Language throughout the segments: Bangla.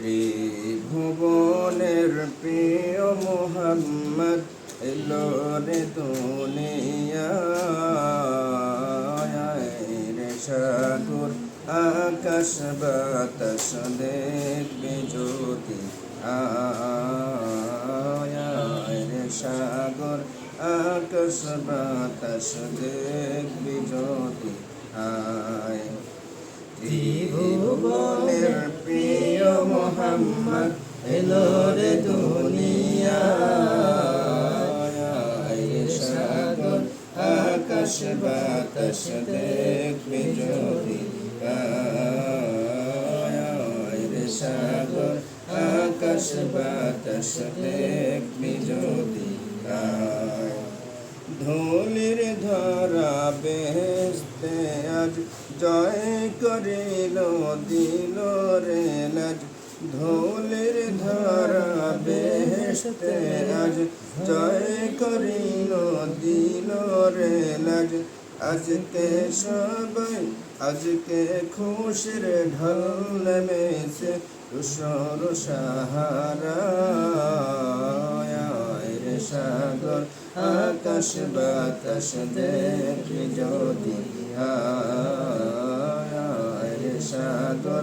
ত্রিভুবনের প্রিয় মোহাম্মদ, এলো রে রে সাগর, আকাশ, বাতাস দেখবে আয় রে সাগর, আকাশ, বাতাস দেখবে যদি আয়। ত্রিভুবনের প্রিয় মোহাম্মদ, এলো রে দুনিয়ায়। সাগর, আকাশ বাতাস দেখবে যদি সাগর, আকাশ বাতাস দেখবে যদি ধুলির ধরা বেহেস্তে আজ জয় করিল, দিল রে লাজ। ধুলির ধরা বেহেস্তে আজ। জয় করিল দিল রে লাজ। আজকে সবাই, আজকে খুশির ঢল নেমেছে। তুষর সাহারা সাগর, আকাশ বাতাস দেখি যদি। সাগর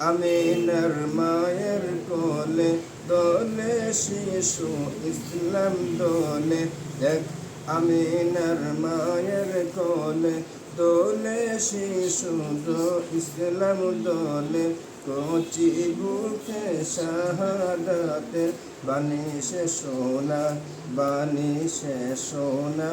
আমিনার মায়ের কোলে, দোলে শিশু ইসলাম দোলে। দেখ আমিনার মায়ের কোলে, দোলে শিশু দো ইসলাম দোলে। কচি বুকে শাহাদাতে বানিশে সোনা বানিশে সোনা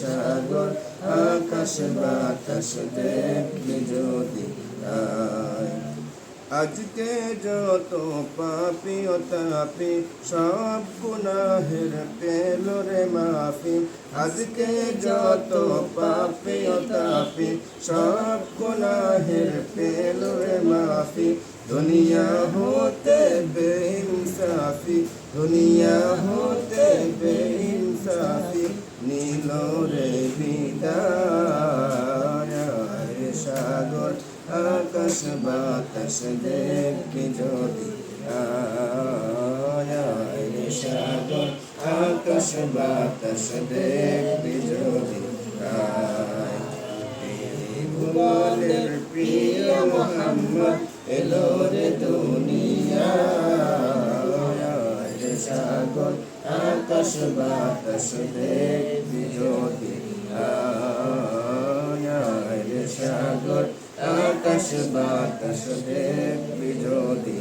সাগর, আকাশ বাতাস দেখবি যদি আজকে যত পাপি ও তাপি, সব গুনাহের পেল রে মাফি। আজকে যত পাপি ও তাপি, সব গুনাহের পেল রে মাফি। দুনিয়া হতে বেইনসাফি, দুনিয়া হতে বিদায় সাগর আকাশ বাতাস দেখবি যদি আয় সাগর আকাশ বাতাস দেখবি যদি ভুবনের প্রিয় মোহাম্মদ, এলো রে দুনিয়ায় সাগর আকাশ বাতাস দেখবি যদি আয় রে সাগর আকাশ বাতাস দেব যদি